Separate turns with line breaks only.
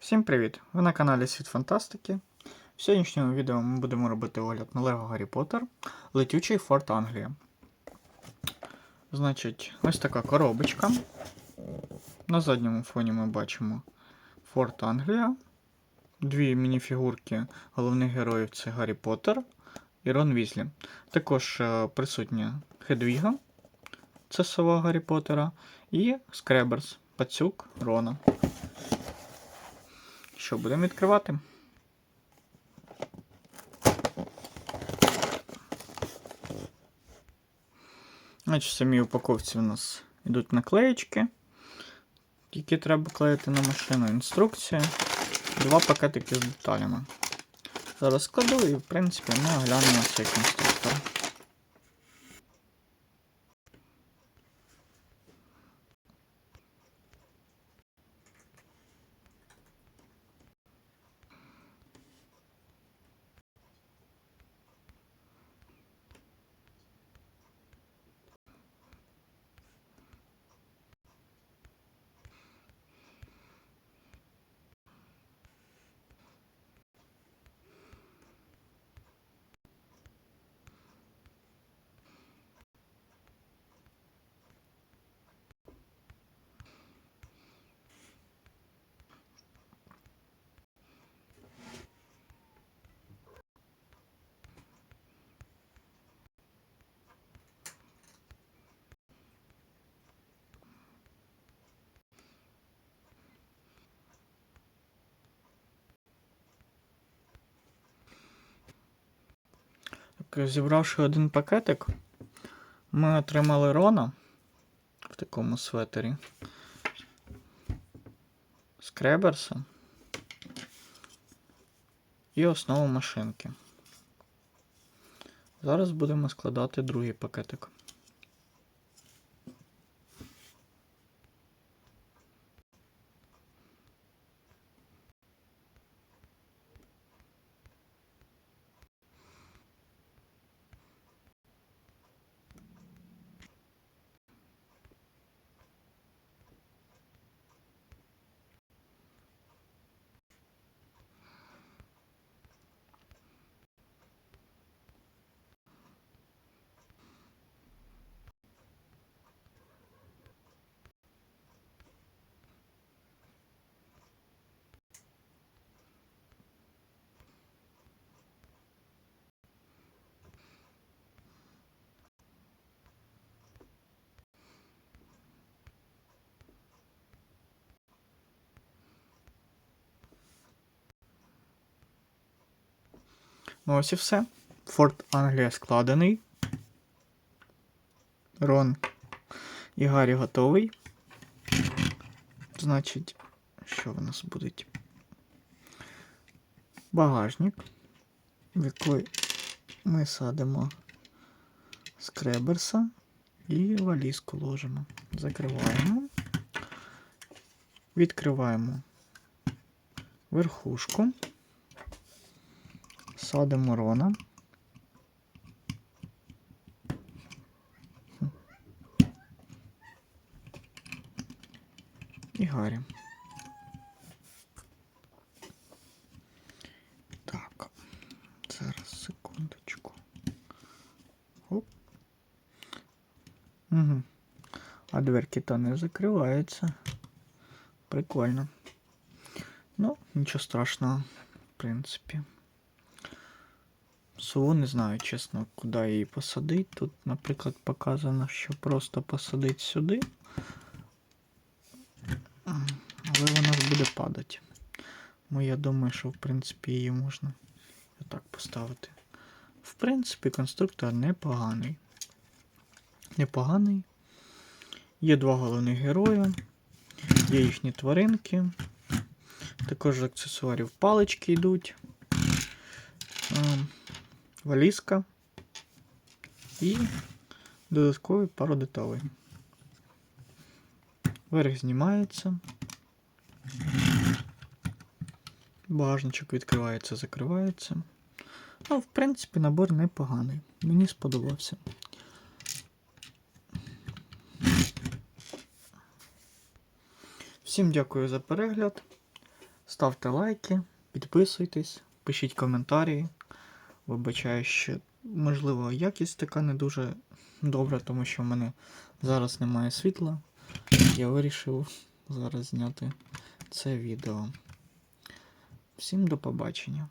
Всім привіт! Ви на каналі Світ Фантастики. В сьогоднішньому відео ми будемо робити огляд на Лего Гаррі Поттер Летючий Форт Англія. Значить, ось така коробочка. На задньому фоні ми бачимо Форт Англія. Дві мініфігурки головних героїв це Гаррі Поттер і Рон Візлі. Також е, присутня Хедвіга, це сова Гаррі Поттера, і Скреберс, пацюк Рона. Що, будемо відкривати? Значить, в самій упаковці у нас йдуть наклеєчки, які треба клеїти на машину. Інструкція. Два пакетики з деталями. Зараз складу і, в принципі, ми оглянемо цей конструктор. Зібравши один пакетик, ми отримали Рона в такому светері. Скреберса і основу машинки. Зараз будемо складати другий пакетик. Ось і все. Форт Англія складений. Рон і Гаррі готовий. Значить, що в нас буде? Багажник, в який ми садимо скреберса і валізку ложимо. Закриваємо. Відкриваємо верхушку. Садимо Рона. І Гаррі. Так. Зараз секундочку. Оп. Угу. А дверки то не закриваються. Прикольно. Ну, нічого страшного, в принципі. Сову не знаю, чесно, куди її посадити. Тут, наприклад, показано, що просто посадити сюди. Але вона ж буде падати. Ну, я думаю, що в принципі її можна отак поставити. В принципі, конструктор непоганий. Непоганий. Є два головних герої, є їхні тваринки. Також аксесуарів палички йдуть. Валізка і додаткові пару деталей. Верх знімається. Багажничок відкривається, закривається. Ну, в принципі, набор непоганий. Мені сподобався. Всім дякую за перегляд. Ставте лайки, підписуйтесь, пишіть коментарі. Вибачаю, що, можливо, якість така не дуже добра, тому що в мене зараз немає світла. Я вирішив зараз зняти це відео. Всім до побачення.